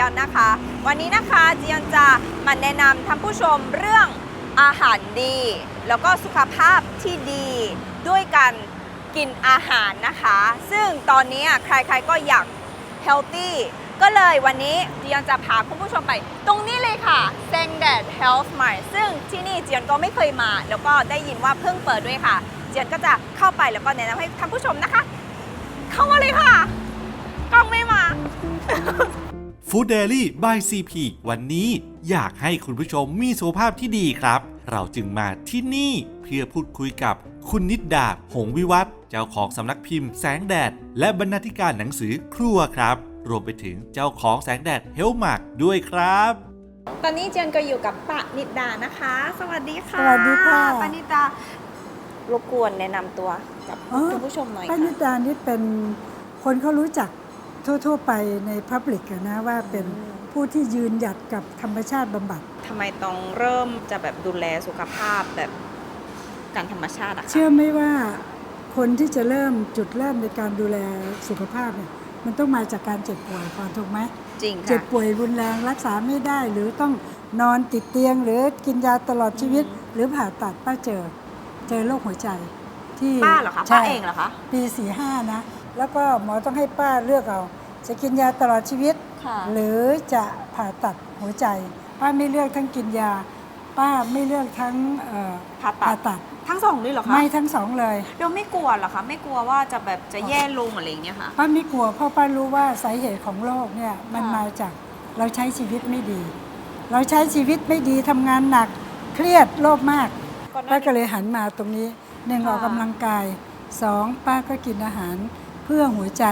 ยอนนะคะ วันนี้นะคะจียอนจะมาแนะนำท่านผู้ชมเรื่องอาหารดี แล้วก็สุขภาพที่ดีด้วยการกินอาหารนะคะ ซึ่งตอนนี้ใครๆก็อยาก healthy ก็เลยวันนี้จียอนจะพาคุณผู้ชมไป ตรงนี้เลยค่ะเซงแดด Health Mart ซึ่งที่นี่จียอนก็ไม่เคยมา แล้วก็ได้ยินว่าเพิ่งเปิดด้วยค่ะจียอนก็จะเข้าไปแล้วก็แนะนำให้ท่านผู้ชมนะคะ เข้ามาเลยค่ะกล้องไม่มา ฟู้ดเดลี่บายซีพีวันนี้อยากให้คุณผู้ชมมีสุขภาพที่ดีครับ เราจึงมาที่นี่เพื่อพูดคุยกับคุณนิดดา หงวิวัฒน์เจ้าของสำนักพิมพ์แสงแดด และบรรณาธิการหนังสือครัวครับ รวมไปถึงเจ้าของแสงแดดเฮลมาร์กด้วยครับ ตอนนี้เจนก็อยู่กับปานิดานะคะ สวัสดีค่ะสวัสดีค่ะปานิดารบกวนแนะนำตัวกับอ๋อคุณผู้ชมหน่อยป้านิค่ะ ดานี่เป็นคนเขารู้จัก ทั่ว ๆ ไปในพับลิกนะว่าเป็นผู้ที่ยืนหยัดกับธรรมชาติบำบัดทำไมต้องเริ่มจะแบบดูแลสุขภาพแบบการธรรมชาติอะคะเชื่อไหมว่าคนที่จะเริ่มจุดเริ่มในการดูแลสุขภาพเนี่ยมันต้องมาจากการเจ็บป่วยก่อนถูกไหมจริงเจ็บค่ะ ป่วยรุนแรงรักษาไม่ได้ หรือต้องนอนติดเตียง หรือกินยาตลอดชีวิต หรือผ่าตัดป้าเจอ เจอโรคหัวใจที่ป้าเหรอคะใช่ป้าเองเหรอคะ ปีสี่ห้านะ แล้วก็หมอต้องให้ป้าเลือกเอาจะกินยาตลอดชีวิต ค่ะ หรือจะผ่าตัดหัวใจ ป้าไม่เลือกทั้งกินยา ป้าไม่เลือกทั้งเอ่อผ่าตัผ่าดตัดทั้งสองด้วยเหรอคะไม่ทั้งสองเลย เราไม่กลัวเหรอคะ ไม่กลัวว่าจะแบบจะแย่ลงอะไรอย่างเงี้ยค่ะ ป้าไม่กลัวเพราะป้ารู้ว่าสาเหตุของโรคเนี่ยมันค่ะ มาจากเราใช้ชีวิตไม่ดี เราใช้ชีวิตไม่ดีทำงานหนักเครียดโลภมากป้าก็เลยหันมาตรงนี้หนึ่งค่ะ ออกกำลังกายสองป้าก็กินอาหารเพื่อหัวใจ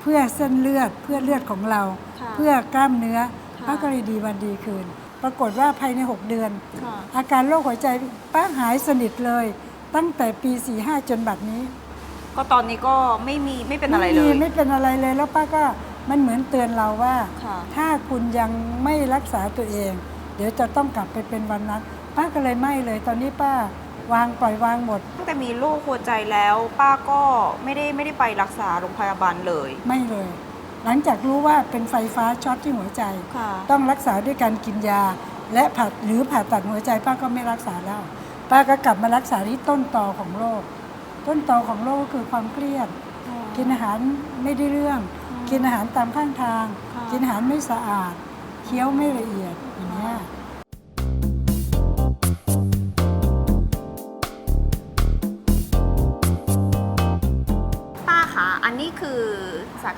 เพื่อเส้นเลือด เพื่อเลือดของเรา ค่ะเพื่อกล้ามเนื้อค่ะป้าก็เลยดีวันดีคืน ปรากฏว่าภายใน 6 เดือน ค่ะ อาการโรคหัวใจป้าหายสนิทเลย ตั้งแต่ปี 45 จนบัดนี้ ก็ตอนนี้ก็ไม่มีไม่เป็นอะไรเลมียไม่เป็นอะไรเลยแล้วป้าก็มันเหมือนเตือนเราว่า ค่ะถ้าคุณยังไม่รักษาตัวเอง เดี๋ยวจะต้องกลับไปเป็นวันนั้น ป้าก็เลยไม่เลย ตอนนี้ป้า วางปล่อยวางหมด ตั้งแต่มีโรคหัวใจแล้ว ป้าก็ไม่ได้ไม่ได้ไปรักษาโรงพยาบาลเลย ไม่เลย หลังจากรู้ว่าเป็นไฟฟ้าช็อตที่หัวใจ ค่ะ ต้องรักษาด้วยการกินยา และผ่าหรือผ่าตัดหัวใจป้าก็ไม่รักษาแล้ว ป้าก็กลับมารักษาที่ต้นตอของโรคต้นตอของโรคก็คือความเครียด กินอาหารไม่ได้เรื่อง กินอาหารตามข้างทาง ค่ะ กินอาหารไม่สะอาด เคี้ยวไม่ละเอียดอย่างเงี้ย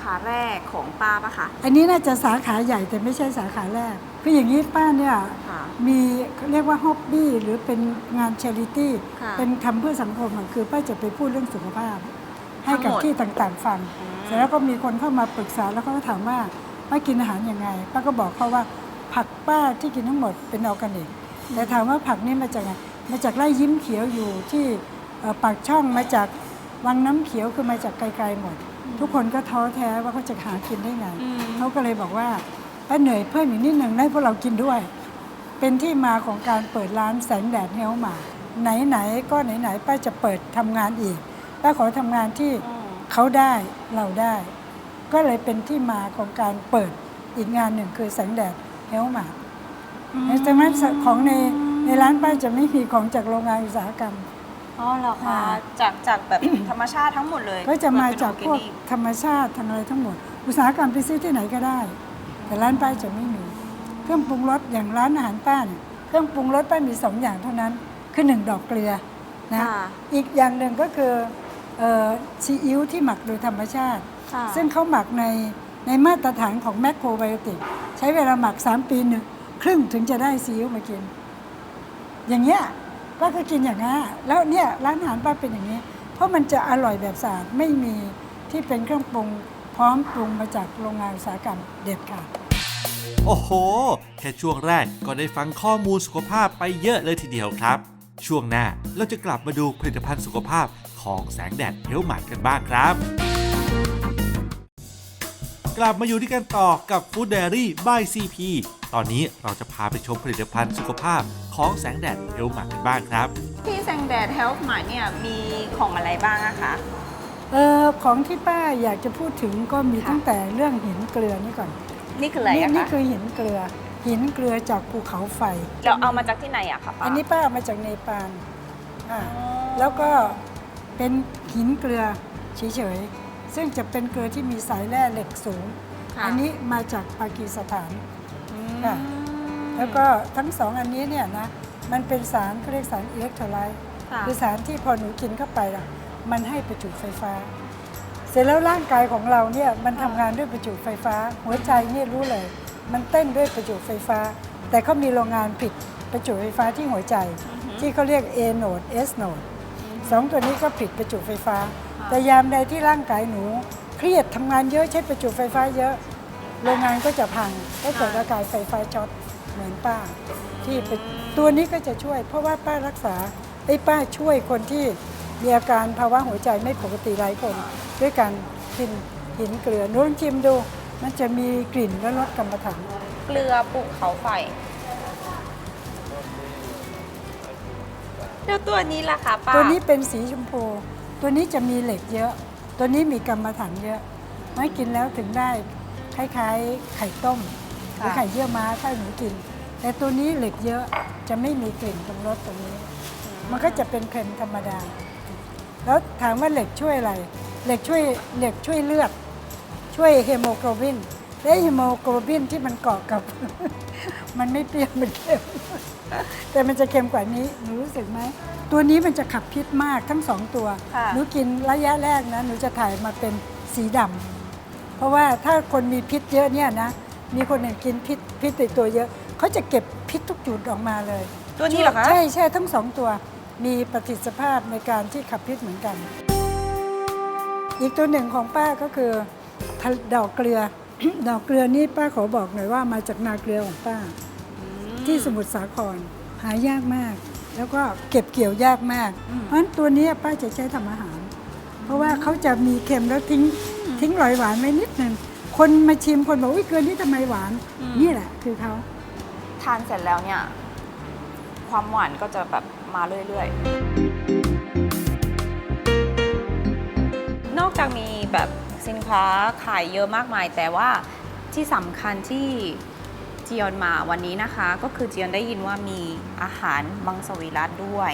ขาแรกของป้าปะคะ อันนี้น่าจะสาขาใหญ่แต่ไม่ใช่สาขาแรก คืออย่างนี้ป้าเนี่ยค่ะมีเรียกว่าฮ็อบบี้หรือเป็นงานช h ริตี้ค่ะ เป็นทำเพื่อสังคมอะคือป้าจะไปพูดเรื่องสุขภาพ ให้กับทั้งหมดที่ต่างๆฟังอืมเสร็จแล้วก็มีคนเข้ามาปรึกษาแล้วเขาก็ถามว่าป้ากินอาหารยังไงป้าก็บอกเขาว่าผักป้าที่กินทั้งหมดเป็นออร์แกนิกแต่ถามว่าผักนี่มาจากไหนมาจากไร่ยิ้มเขียวอยู่ที่เอ่อปากช่องมาจากวังน้ำเขียวคือมาจากไกลๆหมด ทุกคนก็ท้อแท้ว่าเขาจะหากินได้ไงอืมเขาก็เลยบอกว่าป้าเหนื่อยเพิ่มอีกนิดหนึ่งให้พวกเรากินด้วย เป็นที่มาของการเปิดร้านแสงแดดเฮลมาไหนๆก็ไหนๆป้าจะเปิดทำงานอีกป้าขอทำงานที่เขาได้เราได้ ก็เลยเป็นที่มาของการเปิดอีกงานหนึ่งคือแสงแดดเฮลมาแต่ว่าของในในร้านป้าจะไม่มีของจากโรงงานอุตสาหกรรม อ๋อเหรอคะค่ะจากจากแบบ ธรรมชาติทั้งหมดเลยก็จะมาจากพวกเป็นออร์แนิธรรมชาติทางอะไรทั้งหมด อุตสาหกรรมไปซื้อที่ไหนก็ได้ แต่ร้านป้าจะไม่มี เครื่องปรุงรสอย่างร้านอาหารป้าเนี่ยเครื่องปรุงรสป้ามีสองอย่างเท่านั้น คือหนึ่งดอกเกลือนะค่ะ อีกอย่างหนึ่งก็คือเอ่อซีอิ๊วที่หมักโดยธรรมชาติ ค่ะซึ่งเขาหมักในในมาตรฐานของแมคโครไบโอติกใช้เวลาหมัก 3 ปีหนึ่งครึ่งถึงจะได้ซีอิ๊วมากิน อย่างเงี้ย ป้าก็กินอย่างนี้นแล้วเนี่ยร้านอาหารป้าเป็นอย่างนี้ เพราะมันจะอร่อยแบบสะอาดไม่มีที่เป็นเครื่องปรุง พร้อมปรุงมาจากโรงงานอุตสาหกรรมเด็ดขาดโอ้โห แค่ช่วงแรกก็ได้ฟังข้อมูลสุขภาพไปเยอะเลยทีเดียวครับ ช่วงหน้าเราจะกลับมาดูผลิตภัณฑ์สุขภาพของแสงแดดเฮลมาร์กันบ้างครับ กลับมาอยู่ที่กันต่อกับ Food Diary by CP ตอนนี้เราจะพาไปชมผลิตภัณฑ์สุขภาพของแสงแดดเฮลมาร์กันบ้างครับ ที่แซงแดดเฮลท์มาเนี่ยมีของอะไรบ้างอะคะเออของที่ป้าอยากจะพูดถึงก็มีค่ะตั้งแต่เรื่องหินเกลือนี่ก่อน นี่คืออะไรนี่อะนี่คะคือหินเกลือ หินเกลือจากภูเขาไฟ เราเอามาจากที่ไหนอะคะป้าอันนี้ป้าเอามาจากเนปาลอ่าอ๋อแล้วก็เป็นหินเกลือเฉยๆซึ่งจะเป็นเกลือที่มีสายแร่เหล็กสูง ค่ะอันี้มาจากปากีสถานอืม ค่ะ แล้วก็ทั้งสองอันนี้เนี่ยนะ มันเป็นสารเขาเรียกสารอิเล็กโทรไลต์ค่ะคือสารที่พอหนูกินเข้าไปนะมันให้ประจุไฟฟ้า เสร็จแล้วร่างกายของเราเนี่ยมันทำงานด้วยประจุไฟฟ้า หัวใจเนี่ยรู้เลย มันเต้นด้วยประจุไฟฟ้า แต่เขามีโรงงานผลิดประจุไฟฟ้าที่หัวใจ ที่เขาเรียก A node S node สองตัวนี้ก็ผลิดประจุไฟฟ้า แต่ยามใดที่ร่างกายหนู เครียดทำงานเยอะใช้ประจุไฟฟ้าเยอะ โรงงานก็จะพังก็เกิดอาการไฟฟ้าช็อตเหมือนป้า ที่เป็นตัวนี้ก็จะช่วย เพราะว่าป้ารักษาไอ้ป้าช่วยคนที่มีอาการภาวะหัวใจไม่ปกติหลายคน ด้วยการกินหินเกลือนู้นชิมดู มันจะมีกลิ่นและรสกรรมฐานเกลือภูเขาไฟแล้วตัวนี้ล่ะคะป้าตัวนี้เป็นสีชมพู ตัวนี้จะมีเหล็กเยอะ ตัวนี้มีกรรมฐานเยอะไม่กินแล้วถึงได้ คล้ายๆ ไข่ต้มหรือไข่เยี่ยวม้าถ้าหนูกิน แต่ตัวนี้เหล็กเยอะจะไม่มีกลิ่นตรงรสตรงนี้ มันก็จะเป็นเค็มธรรมดา แล้วถามว่าเหล็กช่วยอะไร เหล็กช่วยเหล็กช่วยเลือด ช่วยเฮโมโกลบิน และเฮโมโกลบินที่มันเกาะกับ มันไม่เปรี้ยวมันเค็มแต่มันจะเค็มกว่านี้หนูรู้สึกไหมตัวนี้มันจะขับพิษมากทั้งสองตัวค่ะหนูกินระยะแรกนะ หนูจะถ่ายมาเป็นสีดำเพ ราะว่าถ้าคนมีพิษเยอะเนี่ยนะ มีคนหนึ่งกินพิษพิษติดตัวเยอะ เขาจะเก็บพิษทุกจุดออกมาเลยตัวนี้เหรอคะ ใช่ใช่ทั้งสองตัว มีปฏิสิทธิภาพในการที่ขับพิษเหมือนกัน อีกตัวหนึ่งของป้าก็คือทะดอกเกลือ ดอกเกลือนี่ป้าขอบอกหน่อยว่ามาจากนาเกลือของป้า ที่สมุทรสาครหายากมาก แล้วก็เก็บเกี่ยวยากมาก เพราะฉะนั้นตัวนี้ป้าจะใช้ทำอาหาร เพราะว่าเขาจะมีเค็มแล้วทิ้ง ทิ้งรอยหวานไว้นิดหนึ่งคนมาชิมคนบอกอุ้ยเกลือนี่ทำไมหวานนี่แหละคือเขา ทานเสร็จแล้วเนี่ย ความหวานก็จะแบบมาเรื่อยๆ นอกจากมีแบบสินค้าขายเยอะมากมาย แต่ว่าที่สำคัญที่จียอนมาวันนี้นะคะ ก็คือจียอนได้ยินว่ามีอาหารมังสวิรัตด้วย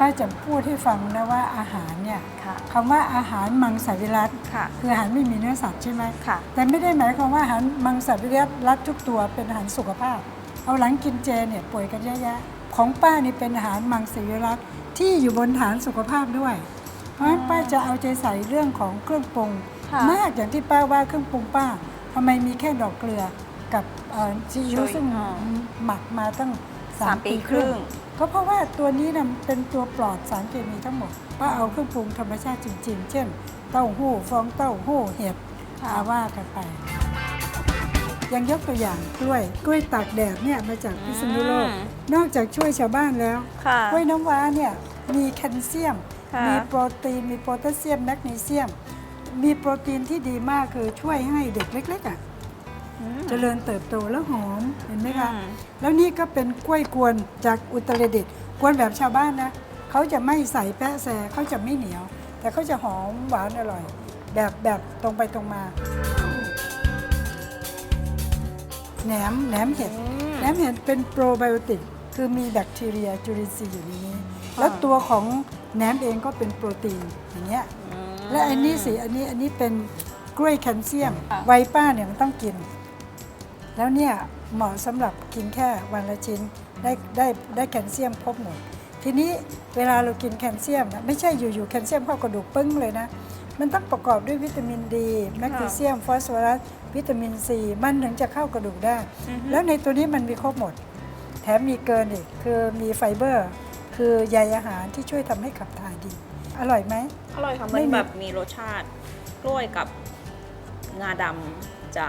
ป้าจะพูดให้ฟังนะว่าอาหารเนี่ยค่ะ คำว่าอาหารมังสวิรัตค่ะ คืออาหารไม่มีเนื้อสัตว์ใช่ไหมค่ะ แต่ไม่ได้หมายความว่าอาหารมังสวิรัตรัดทุกตัวเป็นอาหารสุขภาพ เอาหลังกินเจเนี่ยป่วยกันเยอะแยะของป้านี่เป็นอาหารมังสวิรัตที่อยู่บนฐานสุขภาพด้วย เพราะฉะนั้นป้าจะเอาใจใส่เรื่องของเครื่องปรุง ค่ะ มากอย่างที่ป้าว่าเครื่องปรุงป้าทำไมมีแค่ดอกเกลือกับเอ่อซีอิ๊วซึ่งหมักมาตั้ง สาสามมปีปีคครึ่รึ่งงก็เพราะว่าตัวนี้นะเป็นตัวปลอดสารเคมีทั้งหมดป้าเอาเครื่องปรุงธรรมชาติจริง ๆ เช่น เต้าหู้ฟองเต้าหู้เห็ดค่ะอาว่ากันไป ยังยกตัวอย่างกล้วยกล้วยตากแดดเนี่ยมาจากพิษณุโลก นอกจากช่วยชาวบ้านแล้วค่ะกล้วยน้ำว้าเนี่ยมีแคลเซียมค่ะมีโปรตีน มีโพแทสเซียมแมกนีเซียม มีโปรตีนที่ดีมากคือช่วยให้เด็กเล็กๆอะอืม เจริญเติบโตแล้วหอมเห็นไหมคะอืมแล้วนี่ก็เป็นกล้วยกวนจากอุตรดิตถ์กวนแบบชาวบ้านนะเขาจะไม่ใส่แปะแซเขาจะไม่เหนียว แต่เขาจะหอมหวานอร่อย แบบแบบตรงไปตรงมาแหนมแหนมเห็ดแหนมเห็ดเป็นโปรไบโอติกคือมีแบคทีเรียจุลินทรีย์อยู่ในนี้ แล้วตัวของแหนมเองก็เป็นโปรตีนอย่างเงี้ยและอันนี้สิอันนี้อันนี้เป็นกล้วยแคลเซียมค่ะวัยป้าเนี่ยมันต้องกิน แล้วเนี่ยเหมาะสำหรับกินแค่วันละชิ้นได้ได้ได้แคลเซียมครบหมด ทีนี้เวลาเรากินแคลเซียมนะไม่ใช่อยู่ๆแคลเซียมเข้ากระดูกปึ้งเลยนะ มันต้องประกอบด้วยวิตามินดีแมกนีเซียมฟอสฟอรัสวิตามินซีมันถึงจะเข้ากระดูกได้ แล้วในตัวนี้มันมีครบหมด แถมมีเกินอีกคือมีไฟเบอร์ คือใยอาหารที่ช่วยทำให้ขับถ่ายดี อร่อยไหมอร่อยค่ะไม่มันมีแบบมีรสชาติกล้วยกับงาดำจะ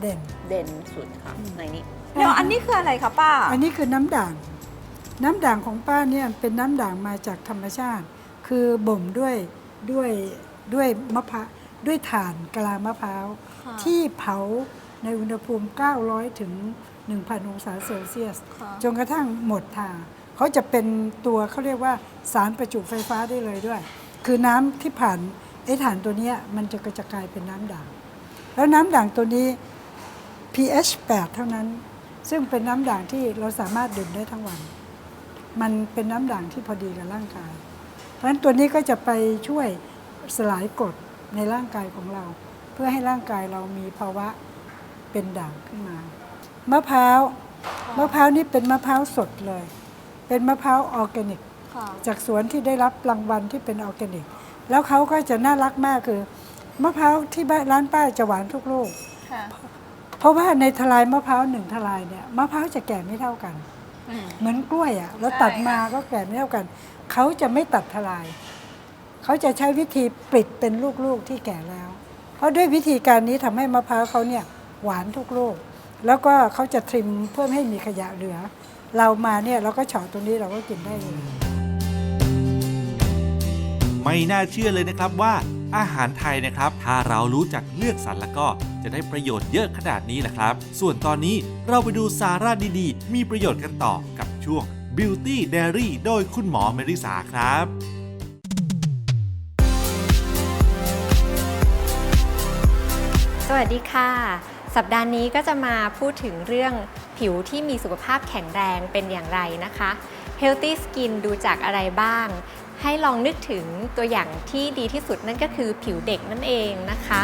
เด่น เด่นสุดค่ะอืมในนี้ เดี๋ยวอันนี้คืออะไรคะป้า อันนี้คือน้ำด่าง น้ำด่างของป้าเนี่ยเป็นน้ำด่างมาจากธรรมชาติ คือบ่มด้วยด้วยด้วยมะพร้าวด้วยถ่านกะลามะพร้าว ค่ะที่เผาในอุณหภูมิ 900 ถึง 1,000 องศาเซลเซียส ค่ะ จนกระทั่งหมดทาเขาจะเป็นตัวเขาเรียกว่าสารประจุไฟฟ้าได้เลยด้วยคคือน้ำที่ผ่านไอ้ฐานตัวเนี้ยมันจะกระจกลายเป็นน้ำด่าง แล้วน้ำด่างตัวนี้ pH 8 เท่านั้น ซึ่งเป็นน้ำด่างที่เราสามารถดื่มได้ทั้งวัน มันเป็นน้ำด่างที่พอดีกับร่างกาย เพราะฉะนั้นตัวนี้ก็จะไปช่วยสลายกรดในร่างกายของเรา เพื่อให้ร่างกายเรามีภาวะเป็นด่างขึ้นมา มะพร้าวมะพร้าวนี่เป็นมะพร้าวสดเลย เป็นมะพร้าวออร์แกนิกค่ะจากสวนที่ได้รับรางวัลที่เป็นออร์แกนิก แล้วเขาก็จะน่ารักมากคือ มะพร้าวที่บ้านร้านป้าจะหวานทุกลูกค่ะ เพราะว่าในทลายมะพร้าวหนึ่งทลายเนี่ยมะพร้าวจะแก่ไม่เท่ากัน อืม เหมือนกล้วยอะ่ะแล้วใช่ตัดมาค่ะ ก็แก่ไม่เท่ากัน เขาจะไม่ตัดทลาย เขาจะใช้วิธีปลิดเป็นลูกๆที่แก่แล้ว เพราะด้วยวิธีการนี้ทำให้มะพร้าวเขาเนี่ยหวานทุกลูก แล้วก็เขาจะทริมเพื่อไม่ให้มีขยะเหลือ เรามาเนี่ยเราก็เฉาะตรงนี้เราก็กินได้เลย ไม่น่าเชื่อเลยนะครับว่า อาหารไทยนะครับ ถ้าเรารู้จักเลือกสรรแล้วก็จะได้ประโยชน์เยอะขนาดนี้แหละครับ ส่วนตอนนี้เราไปดูสาระดีๆ มีประโยชน์กันต่อกับช่วง Beauty Diary โดยคุณหมอเมริสาครับสวัสดีค่ะ สัปดาห์นี้ก็จะมาพูดถึงเรื่องผิวที่มีสุขภาพแข็งแรงเป็นอย่างไรนะคะ Healthy Skin ดูจากอะไรบ้าง ให้ลองนึกถึงตัวอย่างที่ดีที่สุดนั่นก็คือผิวเด็กนั่นเองนะคะ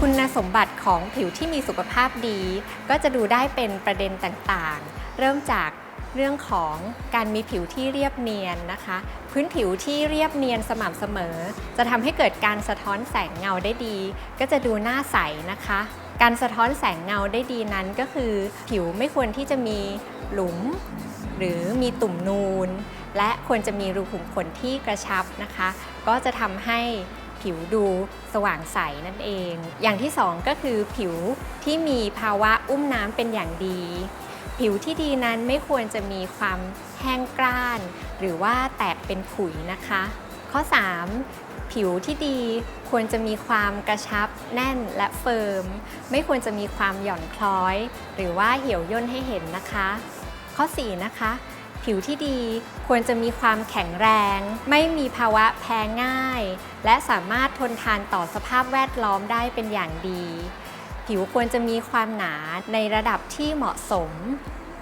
คุณสมบัติของผิวที่มีสุขภาพดี ก็จะดูได้เป็นประเด็นต่างๆ เริ่มจากเรื่องของการมีผิวที่เรียบเนียนนะคะ พื้นผิวที่เรียบเนียนสม่ำเสมอ จะทำให้เกิดการสะท้อนแสงเงาได้ดี ก็จะดูหน้าใสนะคะ การสะท้อนแสงเงาได้ดีนั้นก็คือ ผิวไม่ควรที่จะมีหลุม หรือมีตุ่มนูน และควรจะมีรูขุมขนที่กระชับนะคะ ก็จะทำให้ผิวดูสว่างใสนั่นเอง อย่างที่สองก็คือผิวที่มีภาวะอุ้มน้ำเป็นอย่างดี ผิวที่ดีนั้นไม่ควรจะมีความแห้งกร้าน หรือว่าแตกเป็นขุยนะคะ ข้อ 3ผิวที่ดีควรจะมีความกระชับแน่นและเฟิร์ม ไม่ควรจะมีความหย่อนคล้อย หรือว่าเหี่ยวย่นให้เห็นนะคะ ข้อ 4 นะคะ ผิวที่ดีควรจะมีความแข็งแรง ไม่มีภาวะแพ้ง่าย และสามารถทนทานต่อสภาพแวดล้อมได้เป็นอย่างดี ผิวควรจะมีความหนาในระดับที่เหมาะสม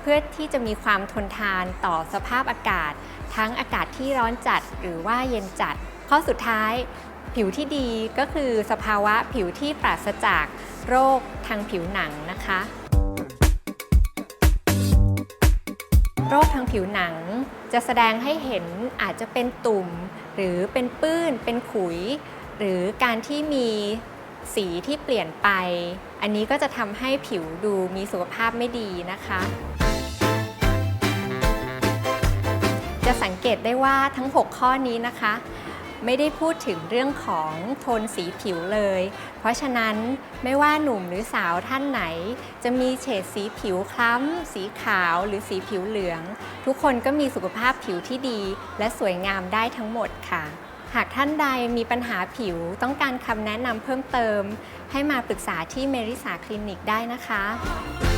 เพื่อที่จะมีความทนทานต่อสภาพอากาศ ทั้งอากาศที่ร้อนจัดหรือว่าเย็นจัด ข้อสุดท้ายผิวที่ดีก็คือสภาวะผิวที่ปราศจากโรคทางผิวหนังนะคะ โรคทางผิวหนัง จะแสดงให้เห็นอาจจะเป็นตุ่ม หรือเป็นปื้น เป็นขุย หรือการที่มีสีที่เปลี่ยนไป อันนี้ก็จะทำให้ผิวดูมีสุขภาพไม่ดีนะคะ จะสังเกตได้ว่าทั้ง 6 ข้อนี้นะคะ ไม่ได้พูดถึงเรื่องของโทนสีผิวเลย เพราะฉะนั้นไม่ว่าหนุ่มหรือสาวท่านไหน จะมีเฉดสีผิวคล้ำ สีขาวหรือสีผิวเหลือง ทุกคนก็มีสุขภาพผิวที่ดี และสวยงามได้ทั้งหมดค่ะ หากท่านใดมีปัญหาผิวต้องการคำแนะนำเพิ่มเติม ให้มาปรึกษาที่เมริสาคลินิกได้นะคะ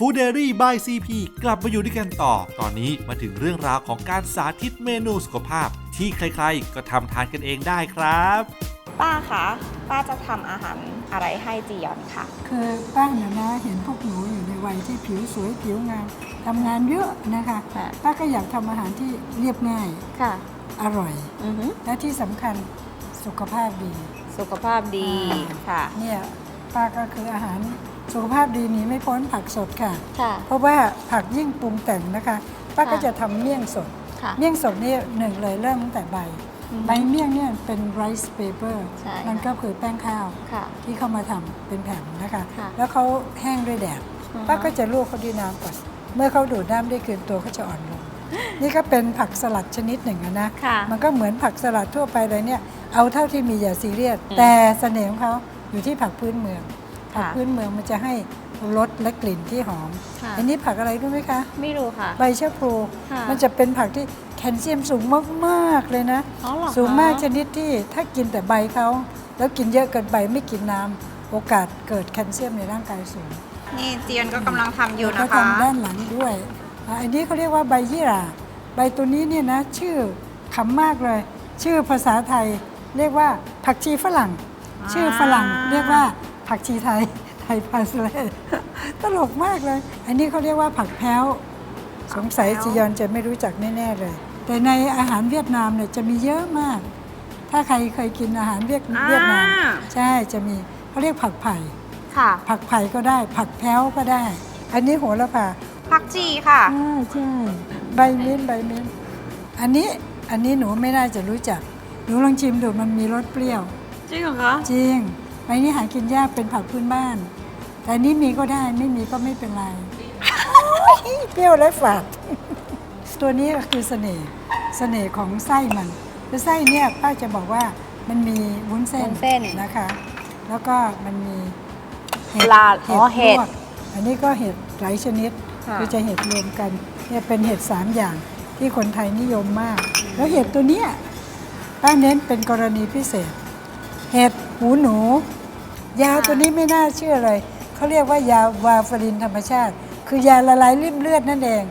ฟู้ดเดลี่บายซีพีกลับมาอยู่ด้วยกันต่อ ตอนนี้มาถึงเรื่องราวของการสาธิตเมนูสุขภาพ ที่ใครๆ ก็ทำทานกันเองได้ครับ ป้าคะ ป้าจะทำอาหารอะไรให้จียอนค่ะคือป้าเนี่ยนะเห็นพวกหนูอยู่ในวัยที่ผิวสวยผิวงามทำงานเยอะนะคะ ค่ะ ป้าก็อยากทำอาหารที่เรียบง่ายค่ะ อร่อย อือหือและที่สำคัญสุขภาพดี สุขภาพดี อ่า ค่ะ เนี่ยป้าก็คืออาหาร สุขภาพดีหนีไม่พ้นผักสดค่ะ ค่ะ เพราะว่าผักยิ่งปรุงแต่งนะคะป้าก็ค่ะ จะทำเมี่ยงสด ค่ะ เมี่ยงสดนี่หนึ่งเลยเริ่มตั้งแต่ใบอือฮึใบเมี่ยงเนี่ยเป็น rice paper ใช่มันค่ะก็คือแป้งข้าวค่ะ ที่เข้ามาทำเป็นแผ่นนะคะ ค่ะแล้วเขาแห้งด้วยแดดอือฮะ ป้าก็จะลวกเขาด้วยน้ำก่อนเมื่อเขาดูดน้ำได้คืนตัวเขาจะอ่อนลง นี่ก็เป็นผักสลัดชนิดหนึ่งอะนะ ค่ะ มันก็เหมือนผักสลัดทั่วไปเลยเนี่ย เอาเท่าที่มีอย่าซีเรียส อืม แต่เสน่ห์ของเขาอยู่ที่ผักพื้นเมือง ผักค่ะพื้นเมืองมันจะให้รสและกลิ่นที่หอมค่ะอันนี้ผักอะไรรู้ไหมคะ ไม่รู้ค่ะ ใบชะพลูค่ะมันจะเป็นผักที่แคลเซียมสูงมากๆเลยนะอ๋อเหรอคะสูงมากชนิดที่ถ้ากินแต่ใบเขาแล้วกินเยอะเกินไปไม่กินน้ำโอกาสเกิดแคลเซียมในร่างกายสูง นี่เจียนก็กำลังทำอยู่แล้วนะก็คะทำด้านหลังด้วยอะอันนี้เขาเรียกว่าใบยี่หร่า ใบตัวนี้เนี่ยนะชื่อขำมากเลย ชื่อภาษาไทยเรียกว่าผักชีฝรั่ง ชื่อฝรั่งเรียกว่า ผักชีไทย ไทยพาสเลตลกมากเลย อันนี้เขาเรียกว่าผักแพ้ว สงสัยจียอนจะไม่รู้จักแน่ๆเลย แต่ในอาหารเวียดนามเนี่ยจะมีเยอะมาก ถ้าใครเคยกินอาหารเวียดอ่าเวียดนามใช่จะมีเขาเรียกผักไผ่ค่ะ ผักไผ่ก็ได้ ผักแพ้วก็ได้ อันนี้โหระพาผักชีค่ะใช่ใช่ใบมิ้นท์ใบมิ้นท์อันนี้อันนี้หนูไม่น่าจะรู้จัก หนูลองชิมดูมันมีรสเปรี้ยว จริงเหรอคะ จริง ใบนี้หากินยากเป็นผักพื้นบ้าน แต่อันนี้มีก็ได้ไม่มีก็ไม่เป็นไรโอ๊ยเปรี้ยวและฝาด ตัวนี้ก็คือเสน่ห์เสน่ห์ของไส้มันคือไส้เนี่ยป้าจะบอกว่ามันมีวุ้นเส้นวุ้นเส้นนะคะ แล้วก็มันมีเห็ดปลาอ๋อเห็ด ลวกอันนี้ก็เห็ดหลายชนิดค่ะ คือจะเห็ดรวมกันเนี่ยเป็นเห็ดสามอย่างที่คนไทยนิยมมาก แล้วเห็ดตัวเนี้ยป้าเน้นเป็นกรณีพิเศษ เห็ดหูหนู ยาตัวนี้ไม่น่าเชื่อเลย เขาเรียกว่ายาวาฟารินธรรมชาติ คือยาละลายริ่มเลือดนั่นเอง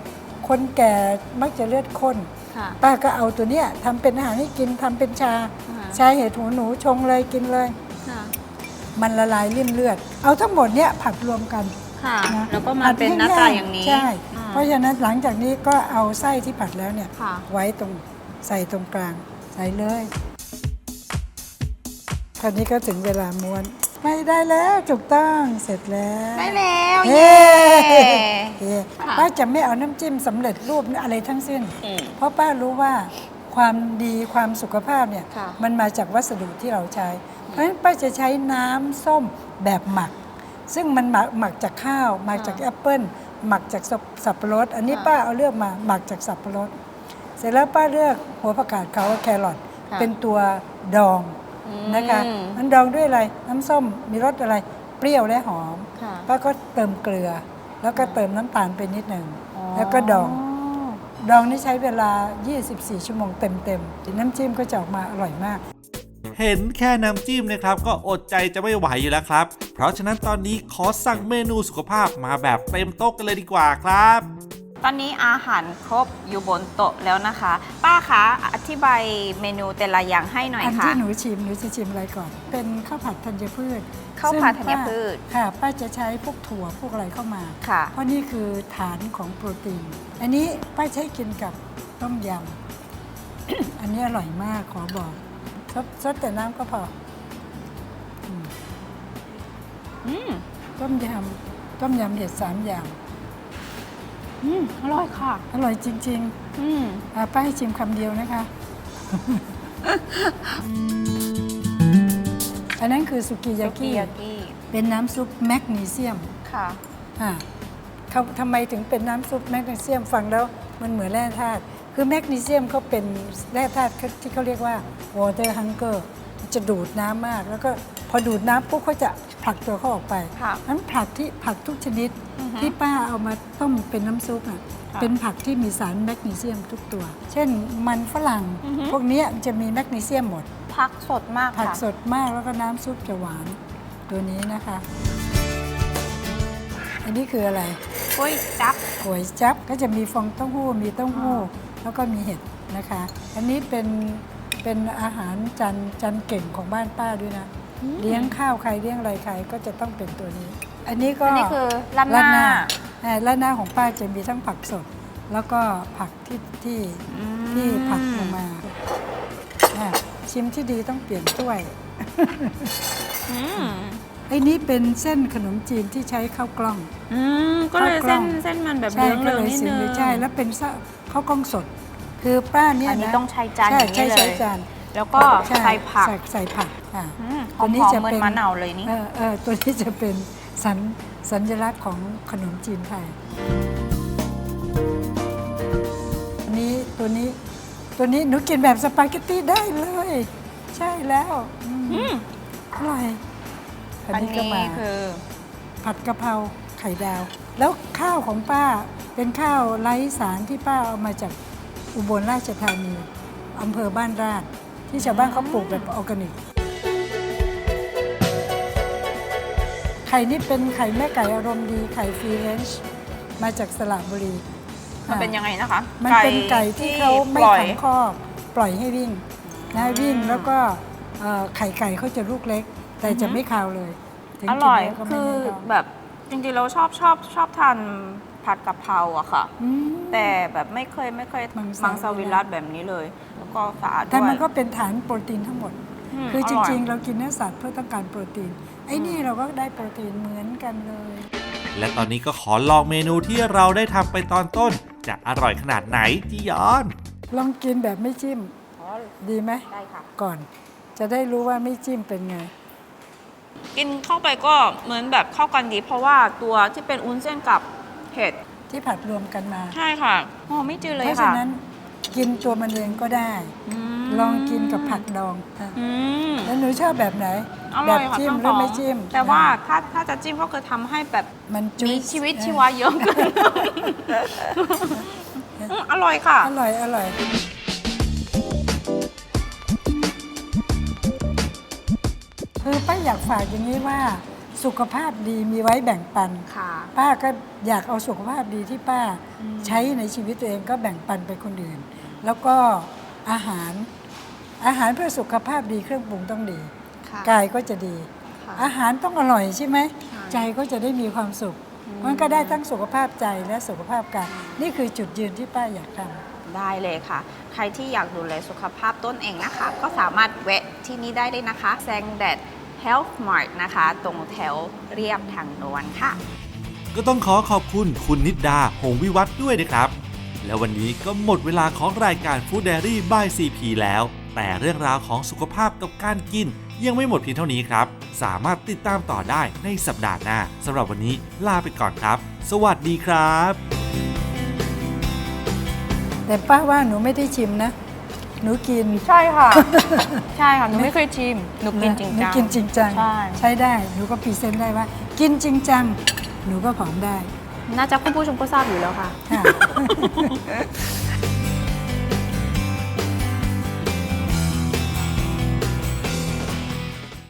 คนแก่มักจะเลือดข้น ค่ะ ป้าก็เอาตัวเนี้ยทำเป็นอาหารให้กินทำเป็นชา อ่า ชาเห็ดหูหนูชงเลยกินเลย ค่ะ มันละลายริ่มเลือด เอาทั้งหมดเนี้ยผัดรวมกันค่ะ นะแล้วก็มาเป็นหน้าตาอย่างนี้ใช่ อ่า เพราะฉะนั้นหลังจากนี้ก็เอาไส้ที่ผัดแล้วเนี่ย ค่ะ ไว้ตรงใส่ตรงกลาง ใส่เลยคราวนี้ก็ถึงเวลาม้วน ไม่ได้แล้วถูกต้องเสร็จแล้วได้แล้วเย้เย้เย้ค่ะป้าจะไม่เอาน้ำจิ้มสำเร็จรูปอะไรทั้งสิ้นอืมเพราะป้ารู้ว่าความดีความสุขภาพเนี่ยค่ะมันมาจากวัสดุที่เราใช้ เพราะฉะนั้นป้าจะใช้น้ำส้มแบบหมัก ซึ่งมันหมักหมักจากข้าวหมักจากแอปเปิ้ลหมักจากสับสับปะรด อันนี้ค่ะป้าเอาเลือกมาหมักจากสับปะรด เสร็จแล้วป้าเลือกหัวผักกาดขาวกับแครอทค่ะเป็นตัวดองอืม นะคะมันดองด้วยอะไรน้ำส้มมีรสอะไร เปรี้ยวและหอมค่ะป้าก็เติมเกลือ แล้วก็เติมน้ำตาลไปนิดหนึ่งอ๋อแล้วก็ดอง ดองนี่ใช้เวลา 24 ชั่วโมงเต็มๆน้ำจิ้มก็จะออกมาอร่อยมาก เห็นแค่น้ำจิ้มนะครับ ก็อดใจจะไม่ไหวอยู่แล้วครับ เพราะฉะนั้นตอนนี้ขอสั่งเมนูสุขภาพมาแบบเต็มโต๊ะกันเลยดีกว่าครับ ตอนนี้อาหารครบอยู่บนโต๊ะแล้วนะคะ ป้าคะอธิบายเมนูแต่ละอย่างให้หน่อยอันค่ะ ที่หนูชิมหนูจะชิมอะไรก่อน เป็นข้าวผัดธัญพืชข้าวผัดซึ่งธัญพืชป้าค่ะป้าจะใช้พวกถั่วพวกอะไรเข้ามา ค่ะ เพราะนี่คือฐานของโปรตีน อันนี้ป้าใช้กินกับต้มยำ อันนี้อร่อยมากขอบอกซดซดแต่น้ำก็พออืมอืมต้มยำต้มยำเห็ดสามอย่าง อืมอร่อยค่ะ อร่อยจริงอืมๆอะป้าให้ชิมคำเดียวนะคะ อันนั้นคือสุกิยาสุกิกี้ยากิเป็นน้ำซุปแมกนีเซียมค่ะ อ่าเขาทำไมถึงเป็นน้ำซุปแมกนีเซียมฟังแล้วมันเหมือนแร่ธาตุคือแมกนีเซียมเขาเป็นแร่ธาตุที่เขาเรียกว่า water hunger จะดูดน้ำมาก แล้วก็พอดูดน้ำปุ๊บเขาจะผลักตัวเขาออกไปค่ะนั้นผักที่ผักทุกชนิดอือฮึที่ป้าเอามาต้มเป็นน้ำซุปอะค่ะเป็นผักที่มีสารแมกนีเซียมทุกตัว เช่นมันฝรั่งอือฮึ พวกเนี้ยจะมีแมกนีเซียมหมด ผักสดมากผักค่ะ สดมากแล้วก็น้ำซุปจะหวานตัวนี้นะคะ อันนี้คืออะไรกล้วยจับ ก๋วยจั๊บก็จะมีฟองเต้าหู้มีเต้าหู้ แล้วก็มีเห็ดนะคะ อันนี้เป็น เป็นอาหารจานจานเก่งของบ้านป้าด้วยนะ เลี้ยงข้าวใครเลี้ยงอะไรใครก็จะต้องเป็นตัวนี้ อันนี้ก็อันนี้คือราดหน้า อ่าราดหน้าของป้าจะมีทั้งผักสด แล้วก็ผักที่ที่อืมที่ผักลงมาอะชิมที่ดีต้องเปลี่ยนถ้วย อืมไอ้นี้เป็นเส้นขนมจีนที่ใช้ข้าวกล้อง อืมก็เลยข้าวกล้เส้อนงเส้นมันแบบใช่เหลืองก็เหลืองเลยนิดสีนึงเลยใช่แล้วเป็นข้าวกล้องสด คือป้าเนี่ยอันนี้นะต้องใช้จานใช่อย่างใช่นี้เลใช้ย จานแล้วก็ช่ใส่ผักใส่ใส่ผักอะ อืมหตัอวมนี้ๆจะเหมือเป็นน มะนาวเลยนี่ เออเออตัวนี้จะเป็นสัญสัญลักษณ์ของขนมจีนไทยอันนี้ตัวนี้ตัวนี้หนูกินแบบสปาเกตตี้ได้เลย ใช่แล้วอืมอืมอร่อยอันอันนี้ก็นี้มา คือผัดกะเพราไข่ดาว แล้วข้าวของป้าเป็นข้าวไร้สารที่ป้าเอามาจาก อุบลราชธานีอำเภอบ้านราช ที่ชาวบ้านเขาปลูกแบบออร์แกนิก ไข่นี่เป็นไข่แม่ไก่อารมณ์ดีไข่ฟรีเรนจ์มาจากสระบุรีมันเป็นยังไงนะคะมันเป็นไก่ที่เขาไม่ปล่อยขังคอกปล่อยให้วิ่งนะวิ่งแล้วก็เอ่อไข่ไก่เขาจะลูกเล็ก แต่จะไม่คาวเลยถึงอกินร่อยเะก็ไม่คือแน่นอนแบบจริงๆเราชอบชอบชอบทาน ผัดกะเพราอะค่ะ อืม แต่แบบไม่เคยไม่เคยมังสวิรัติมังสวิรัตแบบนี้เลย แล้วก็สะอาดด้วยแต่มันก็เป็นฐานโปรตีนทั้งหมด มคือจร่ยริง ๆ เรากินเนื้อสัตว์เพื่อต้องการโปรตีน ไอ้นี่เราก็ได้โปรตีนเหมือนกันเลย และตอนนี้ก็ขอลองเมนูที่เราได้ทำไปตอนต้น จะอร่อยขนาดไหนจียอน ลองกินแบบไม่จิ้มอ๋อดีไหมได้ค่ะ ก่อน จะได้รู้ว่าไม่จิ้มเป็นไง กินเข้าไปก็เหมือนแบบเข้ากันดี เพราะว่าตัวที่เป็นอุ้นเส้นกับ เห็ด ที่ผัดรวมกันมา ใช่ค่ะโอ้ไม่จืดเลยเพราะค่ะฉะนั้นกินตัวมันเองก็ได้ มลองกินกับผักดองอะอืมแล้วหนูชอบแบบไหน อแบร่บอยค่ะจิ้มทั้งหรือไม่สองจิ้มแต่ว่าถ้าถ้าจะจิ้มก็คือทำให้แบบ มันจุ๊มียชีวิตชีวาเยอะขึ้นอืมอร่อยค่ะ อร่อย อร่อย คือป้าอยากฝากอย่างนี้ว่า สุขภาพดีมีไว้แบ่งปัน ค่ะ ป้าก็อยากเอาสุขภาพดีที่ป้าใช้ในชีวิตตัวเองก็แบ่งปันไปคนอื่น แล้วก็อาหารอาหารเพื่อสุขภาพดีเครื่องปรุงต้องดี ค่ะกายก็จะดี ค่ะ อาหารต้องอร่อยใช่ไหม ใช่ใจก็จะได้มีความสุขมันก็ได้ทั้งสุขภาพใจและสุขภาพกายนี่คือจุดยืนที่ป้าอยากทำ ได้เลยค่ะ ใครที่อยากดูแลสุขภาพต้นเองนะคะ ก็สามารถแวะที่นี่ได้เลยนะคะ แซงแดด Health Mart นะคะ ตรงแถวเรียบทางด่วนค่ะ ก็ต้องขอขอบคุณคุณนิดดา หงวิวัฒน์ด้วยนะครับ และวันนี้ก็หมดเวลาของรายการ Food Diary by CP แล้ว แต่เรื่องราวของสุขภาพกับการกิน ยังไม่หมดเพียงเท่านี้ครับ สามารถติดตามต่อได้ในสัปดาห์หน้าสำหรับวันนี้ลาไปก่อนครับ สวัสดีครับ แต่ป้าว่าหนูไม่ได้ชิมนะ หนูกิน ใช่ค่ะ ใช่ค่ะหนูไม่เคยชิมหนูกินจริงหนูจัง กินจริงจังใช่ ใช้ได้ หนูก็พรีเซนต์ได้ว่า กินจริงจัง หนูก็ผอมได้น่าจะคุณผู้ชมก็ทราบอยู่แล้วค่ะ ค่ะ